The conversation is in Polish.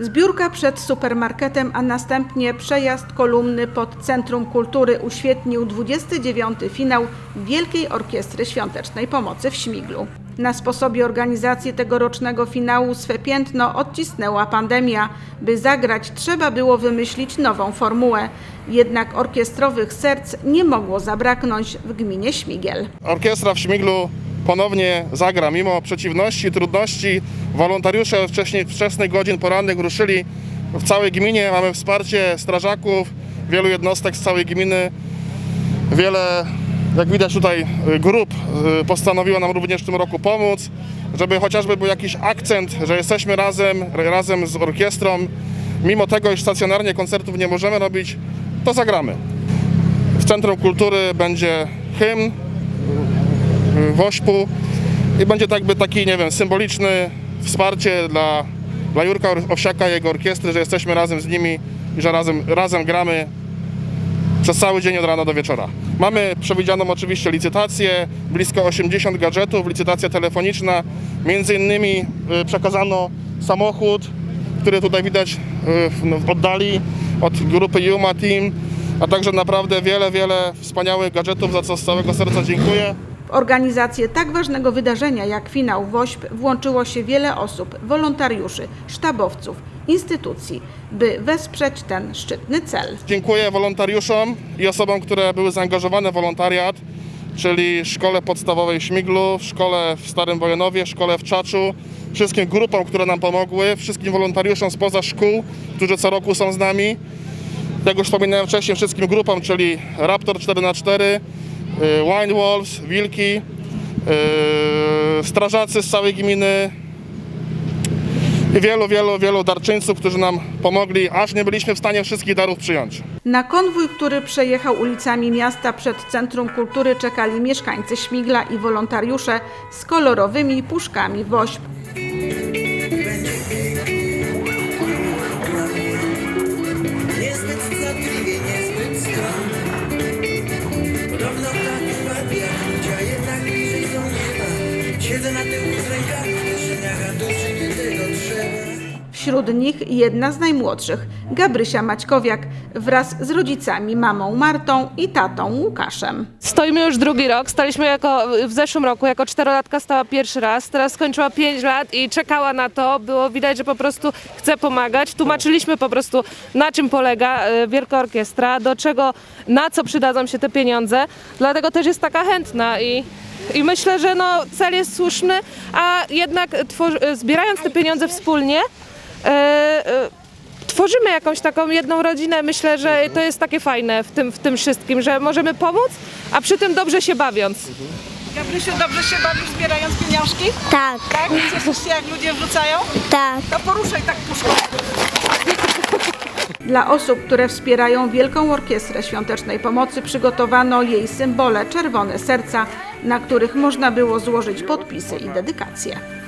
Zbiórka przed supermarketem, a następnie przejazd kolumny pod Centrum Kultury uświetnił 29. finał Wielkiej Orkiestry Świątecznej Pomocy w Śmiglu. Na sposobie organizacji tegorocznego finału swe piętno odcisnęła pandemia. By zagrać, trzeba było wymyślić nową formułę. Jednak orkiestrowych serc nie mogło zabraknąć w gminie Śmigiel. Orkiestra w Śmiglu ponownie zagra. Mimo przeciwności, trudności, wolontariusze wcześniej, wczesnych godzin porannych ruszyli w całej gminie. Mamy wsparcie strażaków, wielu jednostek z całej gminy. Wiele, jak widać tutaj, y, grup y, postanowiło nam również w tym roku pomóc, żeby chociażby był jakiś akcent, że jesteśmy razem, razem z orkiestrą. Mimo tego, iż stacjonarnie koncertów nie możemy robić, to zagramy. W Centrum Kultury będzie hymn, Wośpu i będzie tak jakby taki, nie wiem, symboliczny wsparcie dla, dla Jurka Owsiaka i jego orkiestry, że jesteśmy razem z nimi i że razem, razem gramy przez cały dzień od rana do wieczora. Mamy przewidzianą oczywiście licytację, blisko 80 gadżetów, licytacja telefoniczna, między innymi y, przekazano samochód, który tutaj widać y, no, w oddali od grupy Yuma Team, a także naprawdę wiele, wiele wspaniałych gadżetów, za co z całego serca dziękuję. Organizację tak ważnego wydarzenia jak finał WOŚP włączyło się wiele osób, wolontariuszy, sztabowców, instytucji, by wesprzeć ten szczytny cel. Dziękuję wolontariuszom i osobom, które były zaangażowane w wolontariat, czyli Szkole Podstawowej w Śmiglu, Szkole w Starym Wojenowie, Szkole w Czaczu, wszystkim grupom, które nam pomogły, wszystkim wolontariuszom spoza szkół, którzy co roku są z nami. Jak już wspominałem wcześniej, wszystkim grupom, czyli Raptor 4x4, y, Wine Wolves, Wilki, y, strażacy z całej gminy, i wielu, wielu, wielu darczyńców, którzy nam pomogli, aż nie byliśmy w stanie wszystkich darów przyjąć. Na konwój, który przejechał ulicami miasta przed Centrum Kultury czekali mieszkańcy Śmigla i wolontariusze z kolorowymi puszkami WOŚP. Siedzę na tyłu z rękami w kieszeniach, a duszy nie tego trzeba Wśród nich jedna z najmłodszych, Gabrysia Maćkowiak, wraz z rodzicami, mamą Martą i tatą Łukaszem. Stoimy już drugi rok. Staliśmy jako, w zeszłym roku jako czterolatka stała pierwszy raz. Teraz skończyła 5 lat i czekała na to. Było widać, że po prostu chce pomagać. Tłumaczyliśmy po prostu na czym polega e, Wielka Orkiestra, do czego, na co przydadzą się te pieniądze. Dlatego też jest taka chętna i i myślę, że no, cel jest słuszny, a jednak e, zbierając te pieniądze wspólnie, e, e, tworzymy jakąś taką jedną rodzinę. Myślę, że to jest takie fajne w tym, w tym wszystkim, że możemy pomóc, a przy tym dobrze się bawiąc. Gabrysiu, dobrze się bawisz zbierając pieniążki? Tak, Tak? Cieszysz się jak ludzie wrzucają? tak. To poruszaj tak puszką. Dla osób, które wspierają Wielką Orkiestrę Świątecznej Pomocy przygotowano jej symbole czerwone serca, na których można było złożyć podpisy i dedykacje.